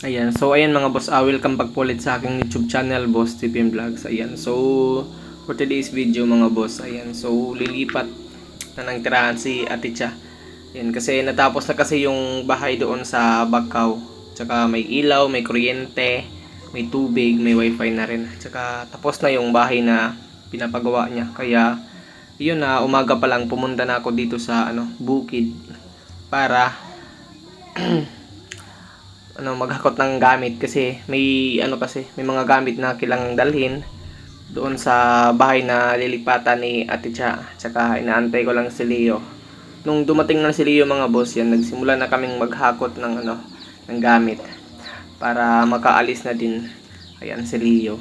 Ayan, so ayan mga boss, uh, welcome back ulit sa aking YouTube channel, Boss TPM Vlogs. Ayan, so for today's video mga boss, ayan, so lilipat na ng tirahan si Ate Cha. Ayan, kasi natapos na kasi yung bahay doon sa Bakaw. Tsaka may ilaw, may kuryente, may tubig, may wifi na rin. Tsaka tapos na yung bahay na pinapagawa niya. Kaya yun na umaga pa lang pumunta na ako dito sa ano, bukid para ano maghakot ng gamit kasi may ano kasi may mga gamit na kilang dalhin doon sa bahay na lilipatan ni Ate Cha. Tsaka inaantay ko lang si Leo. Nung dumating na si Leo mga boss yan, nagsimula na kaming maghakot ng ano ng gamit para makaalis na din. Ayan si Leo.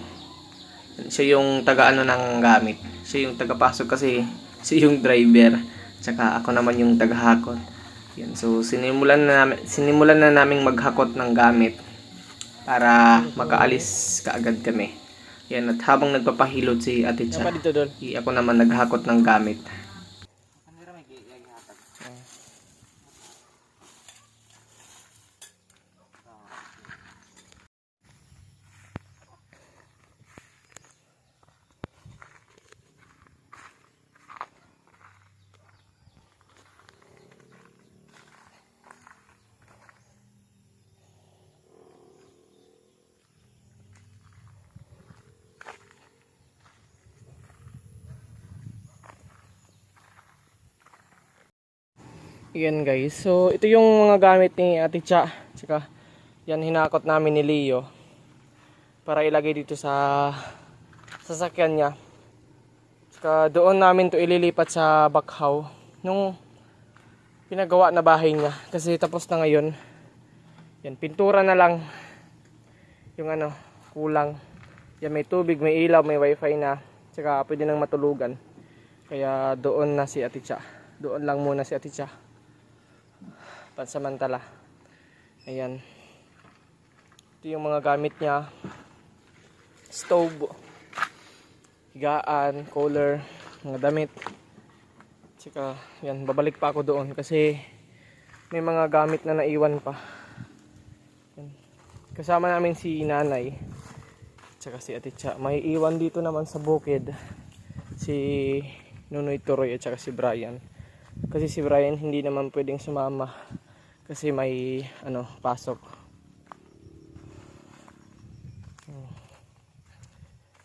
Siya yung taga ano ng gamit. Siya yung tagapasok kasi siya yung driver. Tsaka ako naman yung tagahakot. Yan. So, sinimulan na, namin, sinimulan na naming maghakot ng gamit para makaalis kaagad kami. Yan. At habang nagpapahilot si Ate Cha, ako naman naghakot ng gamit. Yan guys. So, ito yung mga gamit ni Ate Cha. Tsaka, yan hinakot namin ni Leo. Para ilagay dito sa sasakyan niya. Tsaka, doon namin to ililipat sa Bakhaw. Nung pinagawa na bahay niya. Kasi tapos na ngayon. Yan, pintura na lang. Yung ano, kulang. Yan, may tubig, may ilaw, may wifi na. Tsaka, pwede nang matulugan. Kaya, doon na si Ate Cha. Doon lang muna si Ate Cha pansamantala. Ayan. Ito yung mga gamit niya. Stove. Higaan, cooler, mga damit. Tsaka, yan, babalik pa ako doon kasi may mga gamit na naiwan pa. Yan. Kasama namin si nanay. Tsaka si Ate Cha. May iwan dito naman sa bukid. Si Nunoy Turoy at saka si Brian. Kasi si Brian hindi naman pwedeng sumama kasi may ano pasok.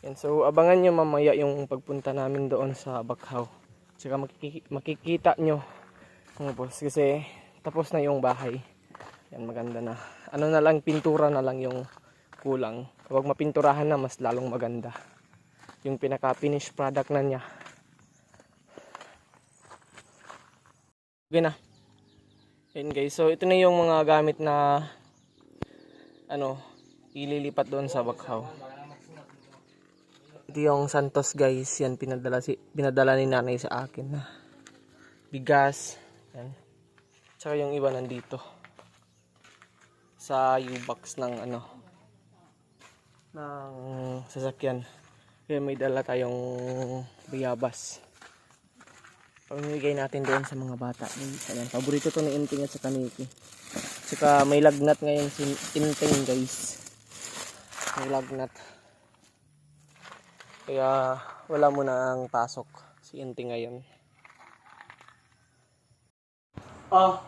Yan, so abangan nyo mamaya yung pagpunta namin doon sa Bakhaw. Tsaka makiki- makikita nyo mga boss kasi tapos na yung bahay. Yan maganda na. Ano na lang pintura na lang yung kulang. Kapag mapinturahan na mas lalong maganda. Yung pinaka finished product na niya. Okay na. Yan guys, so ito na yung mga gamit na ano, ililipat doon sa Bakhaw. Ito yung Santos guys, yan pinadala si pinadala ni nanay sa akin na bigas, yan. Tsaka yung iba nandito sa U-box ng ano ng sasakyan. Kaya may dala tayong bayabas pamimigay natin doon sa mga bata. Ayan, paborito to ni Inting at sa Kaniki. Tsaka may lagnat ngayon si Inting guys. May lagnat. Kaya wala mo na ang pasok si Inting ngayon. Oh.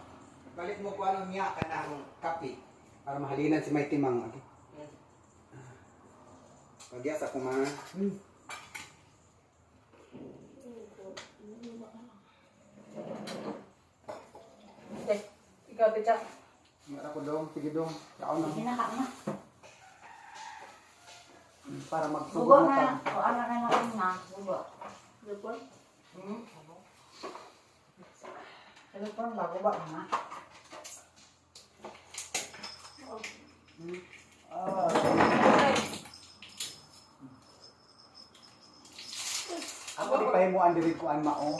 Balik mo ko ano niya ka ng kape para mahalinan si may timang. Okay? Pagyasa ko mga. Ikaw, Ticha. Mara ko dong, sige dong. Kaon na. Hinaka na. Para Bugo magsugod na. pa. O ano na naman na. Bugo. Bugo? Hmm? Sabi ko, bago ba na? Ah. Ako di pahimuan diri ko an mao.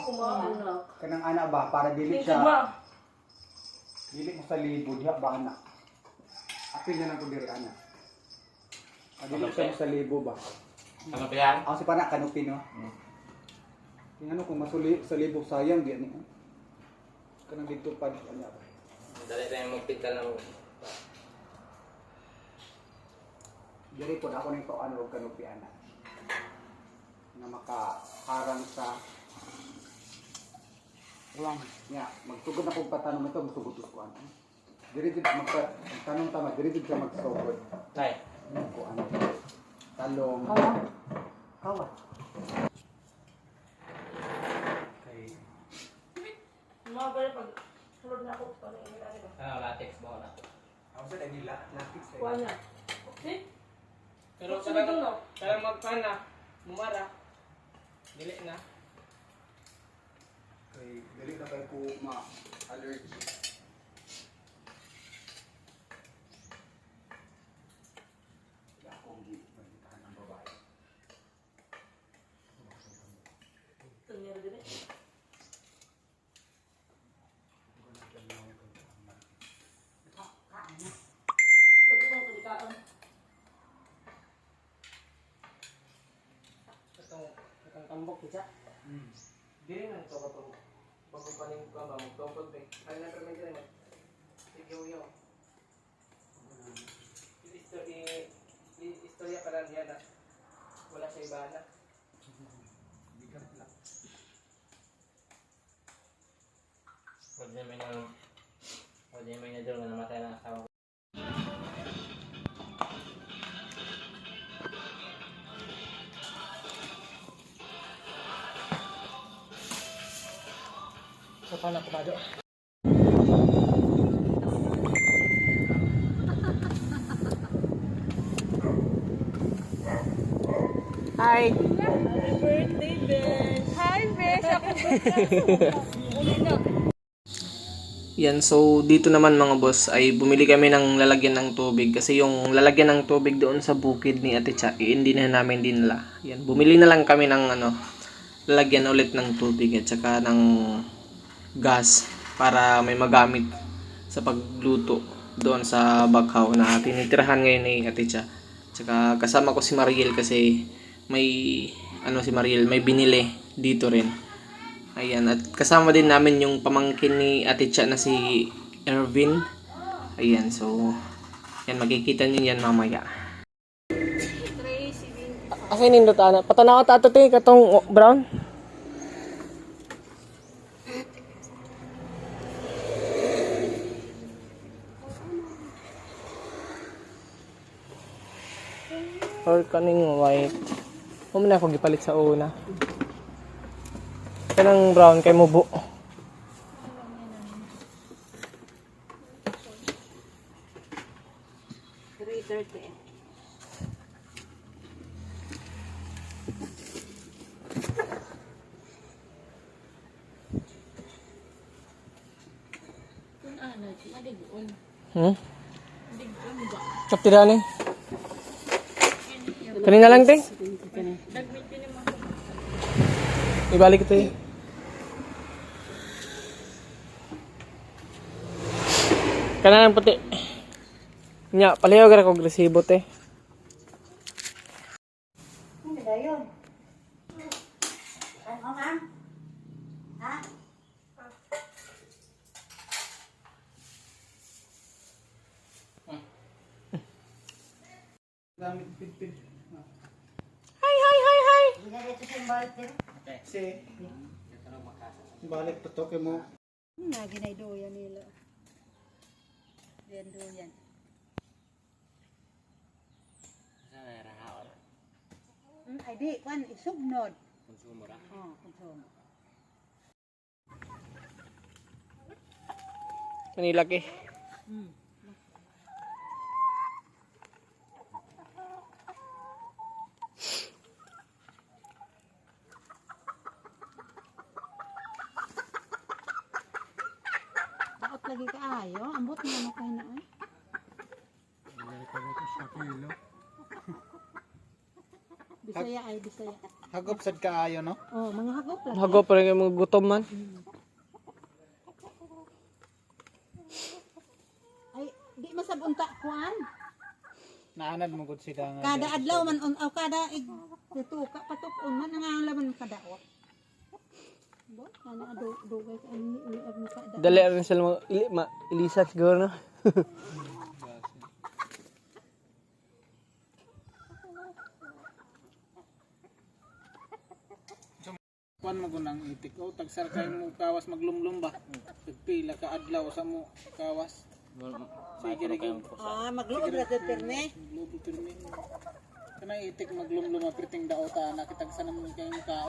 Kanang ana ba para dili siya. Dili mo sa libo diha ba ana. Apil na lang ko diri ana. Ah, Dili siya mo sa libo ba. Ano ba yan? Ako si pana kanupi no. Tingnan mo kung masuli sa libo sayang di ani. Kanang dito pa di anya ba. Dali tayo magpinta ng Diri po ako nito ano kanupian na. Na makaharang sa ulang niya magtugod na kog patanong ito magtugod ko ano. Diri gid magpa tanong tama diri gid ka magsugod. Tay. Ko ano. Talong. Kawa. Okay. Mga ba pag sulod na ako, parang init ako ba? Ah, latex ba na. Ako sa nila, latex Kuha niya. Okay? Pero na. parang magpana, mumara. Dili na. Kay dili na kay ko ma allergy. Wala akong gi magitahan ng babae. Tanyera din eh. Lagi mo kalikaan. Itong, itong tambok isa. Mm. Dili na ito bago pa ning ka ba magtungkol ba. Ay na pero medyo na. Sigyo yo. Istorya istorya para niya na wala sa ibana. Bigat lang. Pwede may na Pwede may na doon na namatay na Sa panak ko ba do? Hi! Happy birthday, Besh! Hi, Besh! Yan, so dito naman mga boss ay bumili kami ng lalagyan ng tubig kasi yung lalagyan ng tubig doon sa bukid ni Ate Cha, eh, hindi na namin dinala. Yan, bumili na lang kami ng ano, lalagyan ulit ng tubig at saka ng gas para may magamit sa pagluto doon sa bakhaw na tinitirahan ngayon ni Ate Cha. Tsaka kasama ko si Mariel kasi may ano si Mariel, may binili dito rin. Ayan, at kasama din namin yung pamangkin ni Ate Cha na si Ervin. Ayan, so, yan, makikita niyo yan mamaya. Akin nindot, ana. Patanaw ka tato te, katong brown. Or kaning white. Huwag na ako gipalit sa una. Kanang brown kay mubo. Thirty. Ano. Hmm? Madigoon Kaptirani. Kanina lang, te. Ibalik ito eh. Kanang puti. Nya, palayo gara ko agresibo te. Hindi ba yun? Ano ka? Ha? Gamit pit-pit. Dito sa balik din. Si balik pa to kay mo. Nagi na doyan nila. Diyan doyan. Hmm, ay di, kwan, isugnod. Konsumo ra. Oh, konsumo. Manila ke. Lagi ka ayo? Ambot mo na kayo na eh. Bisaya ay Bisaya. Hagop sad kaayo no? Oh, mga hagop lang. Hago pa rin mga gutom man. Ay, di masabunta kwan. Naanad mo gud sila nga. Kada adlaw man on aw kada ig tutuka patukon man ang laman kada wa. Dali ang sila mo ili ma ilisa siguro no. Kuan mo gunang itik o tagsar kay mo kawas maglumlum ba. Pila ka adlaw sa mo kawas. Sige rin. Ah, maglumlum ra sa terme. Maglumlum terme. Kana itik maglumlum apriting daota na kitagsanam kay mo